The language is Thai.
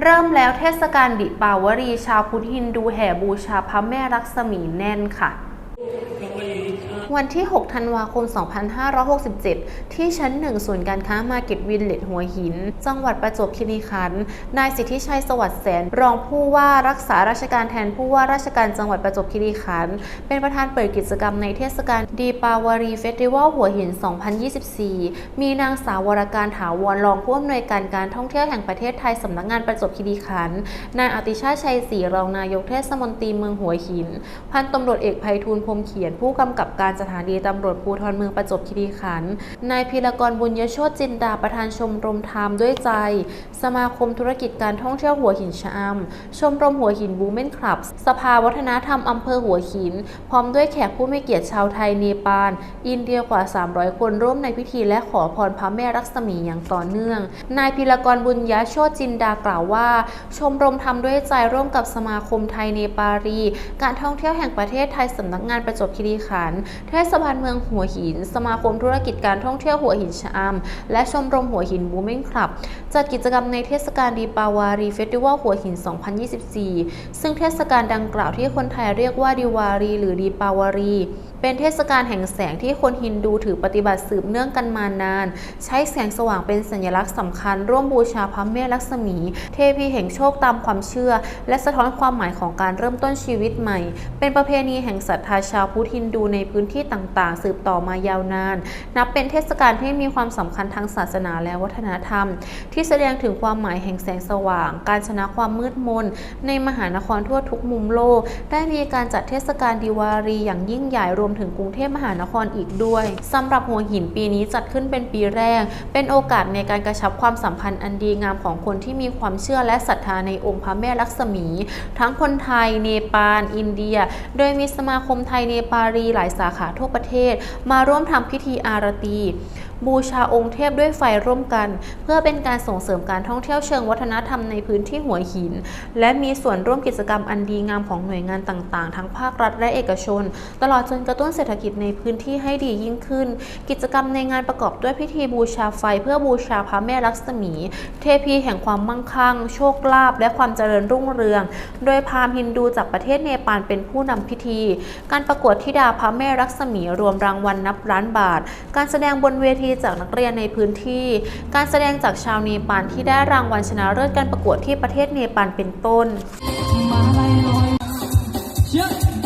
เริ่มแล้วเทศกาลดิปาวรี ชาวพุทธฮินดูแห่บูชาพระแม่ลักษมีแน่นค่ะ วันที่ 6 ธันวาคม 2567 ที่ชั้น 1 ศูนย์การค้ามาเก็ตวินเลตหัวหิน จังหวัดประจวบคีรีขันธ์ นายสิทธิชัยสวัสดิ์แสน รองผู้ว่ารักษาราชการแทนผู้ว่าราชการจังหวัดประจวบคีรีขันธ์ เป็นประธานเปิดกิจกรรมในเทศกาลดีปาวารีเฟสติวัลหัวหิน 2024 มีนางสาววรการถาวรรองผู้อำนวยการการท่องเที่ยวแห่งประเทศไทยสำนักงานประจวบคีรีขันธ์ นายอติชาชัยศรีรองนายกเทศมนตรีเมืองหัวหิน พันตำรวจเอกไพฑูรย์พรมเขียนผู้กำกับการสถานีตำรวจภูธรเมืองประจวบคีรีขันธ์นายพีรกรบุญยโชติจินดาประธานชมรมธรรมด้วยใจ สมาคมธุรกิจการท่องเที่ยวหัวหินชะอำชมรมหัวหินบูเมนคลับ สภาวัฒนธรรมอำเภอหัวหิน พร้อมด้วยแขกผู้มีเกียรติชาวไทยเนปาล อินเดียกว่า 300 คนร่วมในพิธีและขอพรพระแม่รักษมีอย่างต่อเนื่อง นายพีรกรบุญยโชติจินดากล่าวว่า ชมรมทำด้วยใจร่วมกับสมาคมไทยเนปาลี การท่องเที่ยวแห่งประเทศไทยสำนักงานประจวบคีรีขันธ์เทศบาลเมืองหัวหิน สมาคมธุรกิจการท่องเที่ยวหัวหินชะอำและชมรมหัวหินบูมเมนคลับจัดกิจกรรมในเทศกาลดีปาวารีเฟสติวัลหัวหิน 2024 ซึ่งเทศกาลดังกล่าวที่คนไทยเรียกว่าดีวารี หรือดีปาวารี เป็นเทศกาลแห่งแสงที่คนฮินดูถือปฏิบัติสืบเนื่องกันมานาน ใช้แสงสว่างเป็นสัญลักษณ์สำคัญ ร่วมบูชาพระแม่ลักษมี เทพีแห่งโชคตามความเชื่อ และสะท้อนความหมายของการเริ่มต้นชีวิตใหม่ เป็นประเพณีแห่งศรัทธาชาวพุทธฮินดูในพื้นที่ต่างๆ สืบต่อมายาวนาน นับเป็นเทศกาลที่มีความสำคัญทางศาสนาและวัฒนธรรม ที่แสดงถึงความหมายแห่งแสงสว่าง การชนะความมืดมน ในมหานครทั่วทุกมุมโลก ได้มีการจัดเทศกาลดิวารีอย่างยิ่งใหญ่รวมถึงกรุงเทพมหานครอีกด้วยสำหรับหัวหินปีนี้จัดขึ้นเป็นปีแรก เป็นโอกาสในการกระชับความสัมพันธ์อันดีงามของคนที่มีความเชื่อและศรัทธาในองค์พระแม่ลักษมี ทั้งคนไทย เนปาล อินเดีย โดยมีสมาคมไทยเนปาลีหลายสาขาทั่วประเทศ มาร่วมทำพิธีอารตี บูชาองค์เทพด้วยไฟร่วมกัน เพื่อเป็นการส่งเสริมการท่องเที่ยวเชิงวัฒนธรรมในพื้นที่หัวหิน และมีส่วนร่วมกิจกรรมอันดีงามของหน่วยงานต่างๆ ทั้งภาครัฐและเอกชน ตลอดจนกระตุ้นเศรษฐกิจในพื้นที่ให้ดียิ่งขึ้น กิจกรรมในงานประกอบด้วยพิธีบูชาไฟ เพื่อบูชาพระแม่ลักษมี เทพีแห่งความมั่งคั่ง โชคลาภและความเจริญรุ่งเรือง โดยพราหมณ์ฮินดูจากประเทศเนปาลเป็นผู้นำพิธี การประกวดธิดาพระแม่ลักษมีรวมรางวัลนับล้านบาท การแสดงบนเวทีจากนักเรียนในพื้นที่ การแสดงจากชาวเนปาลที่ได้รางวัลชนะเลิศการประกวดที่ประเทศเนปาลเป็นต้นม